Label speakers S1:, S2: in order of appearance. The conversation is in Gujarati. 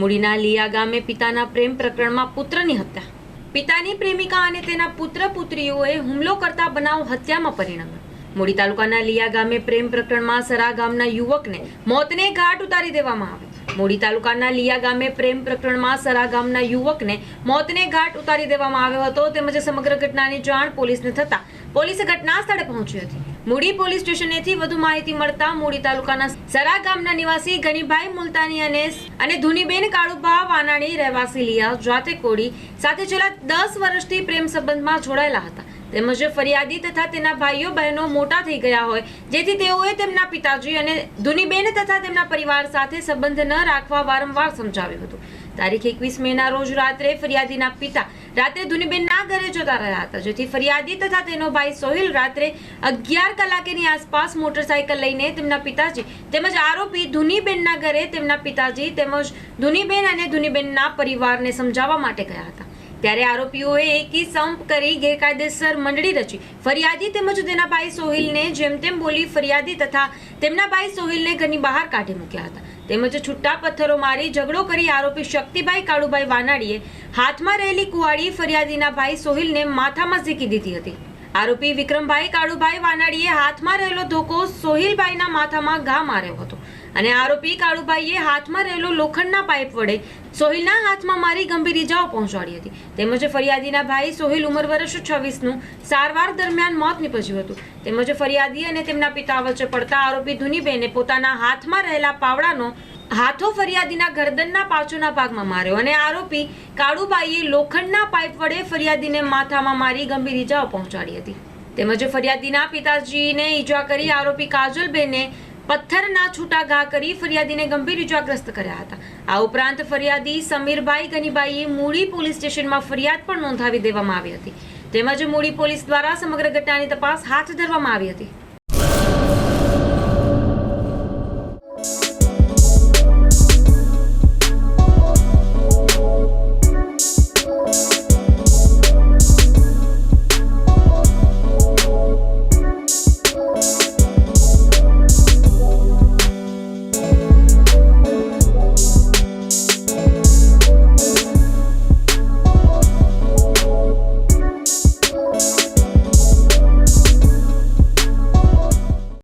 S1: મૂડીના લિયા ગામે પિતાના પ્રેમ પ્રકરણમાં પુત્રની હત્યા. પિતાની પ્રેમિકા અને તેના પુત્ર પુત્રીઓએ હુમલો કરતા બનાવ હત્યામાં પરિણમ્યો. મૂડી તાલુકાના લિયા ગામે પ્રેમ પ્રકરણમાં સરા ગામના યુવકને મોતને ઘાટ ઉતારી દેવામાં આવ્યો. મૂડી તાલુકાના લિયા ગામે પ્રેમ પ્રકરણમાં સરા ગામના યુવકને મોતને ઘાટ ઉતારી દેવામાં આવ્યો હતો. તેમજ સમગ્ર ઘટનાની જાણ પોલીસને થતા પોલીસે ઘટના સ્થળે પહોંચી હતી. મૂડી પોલીસ સ્ટેશનેથી વધુ માહિતી મળતા મૂડી તાલુકાના સરા ગામના નિવાસી ગનીભાઈ મુલતાની અને અને ધુનીબેન કાળુભા વાનાણી રહેવાસી લિયા જાતે કોડી સાથે છેલ્લા દસ વર્ષથી પ્રેમ સંબંધમાં જોડાયેલા હતા. તેમજ ફરિયાદી તથા તેના ભાઈઓ બહેનો મોટા થઈ ગયા હોય, જેથી તેઓએ તેમના પિતાજી અને ધુનીબેન તથા તેમના પરિવાર સાથે સંબંધ ન રાખવા વારંવાર સમજાવ્યું હતું. તારીખ એકવીસ મેના રોજ રાત્રે ફરિયાદીના પિતા રાત્રે ધુનીબેનના ઘરે જતા રહ્યા હતા. જેથી ફરિયાદી તથા તેનો ભાઈ સોહિલ રાત્રે અગિયાર કલાકેની આસપાસ મોટરસાયકલ લઈને તેમના પિતાજી તેમજ આરોપી ધુનીબેનના ઘરે તેમના પિતાજી તેમજ ધુનીબેન અને ધુનીબેનના પરિવારને સમજાવવા માટે ગયા હતા. ત્યારે આરોપીઓએ એકી સંપ કરી ગેરકાયદેસર મંડળી રચી. ફરિયાદી તેમજ તેના ભાઈ સોહિલને જેમ તેમ બોલી ફરિયાદી તથા તેમના ભાઈ સોહિલને ઘરની બહાર કાઢી મૂક્યા હતા. તેમજ છૂટા પથ્થરો મારી ઝઘડો કરી આરોપી શક્તિભાઈ કાળુભાઈ વાનાડીએ હાથમાં રહેલી કુવાડી ફરિયાદીના ભાઈ સોહિલને માથામાં ઝીકી દીધી હતી. આરોપી વિક્રમભાઈ કાળુભાઈ વાનાડીએ હાથમાં રહેલો ધોકો સોહિલભાઈના માથામાં ઘા માર્યો હતો. અને આરોપી કાળુભાઈએ હાથમાં રહેલો લોખંડના પાઇપ વડે સોહિલના હાથમાં મારી ગંભીર ઇજાઓ પહોંચાડી હતી. તેમજ ફરિયાદીના ભાઈ સોહિલ ઉંમર વર્ષ છવ્વીસનું સારવાર દરમિયાન મોત નીપજ્યું હતું. તેમજ ફરિયાદી અને તેમના પિતા વચ્ચે પડતા આરોપી ધુનીબેને પોતાના હાથમાં રહેલા પાવડાનો હાથો ફરિયાદીના ગરદનના પાછળના ભાગમાં માર્યો અને આરોપી કાળુબાઈએ લોખંડના પાઇપ વડે ફરિયાદીને માથામાં મારી ગંભીર ઇજાઓ પહોંચાડી હતી. તેમજ ફરિયાદીના પિતાજીને ઈજા કરી આરોપી કાજલબેને પથ્થરના છૂટા ઘા કરી ફરિયાદીને ગંભીર ઇજાગ્રસ્ત કર્યા હતા. આ ઉપરાંત ફરિયાદી સમીરભાઈ ગનીબાઈએ મૂળી પોલીસ સ્ટેશનમાં ફરિયાદ પણ નોંધાવી દેવામાં આવી હતી. તેમજ મૂળી પોલીસ દ્વારા સમગ્ર ઘટનાની તપાસ હાથ ધરવામાં આવી હતી.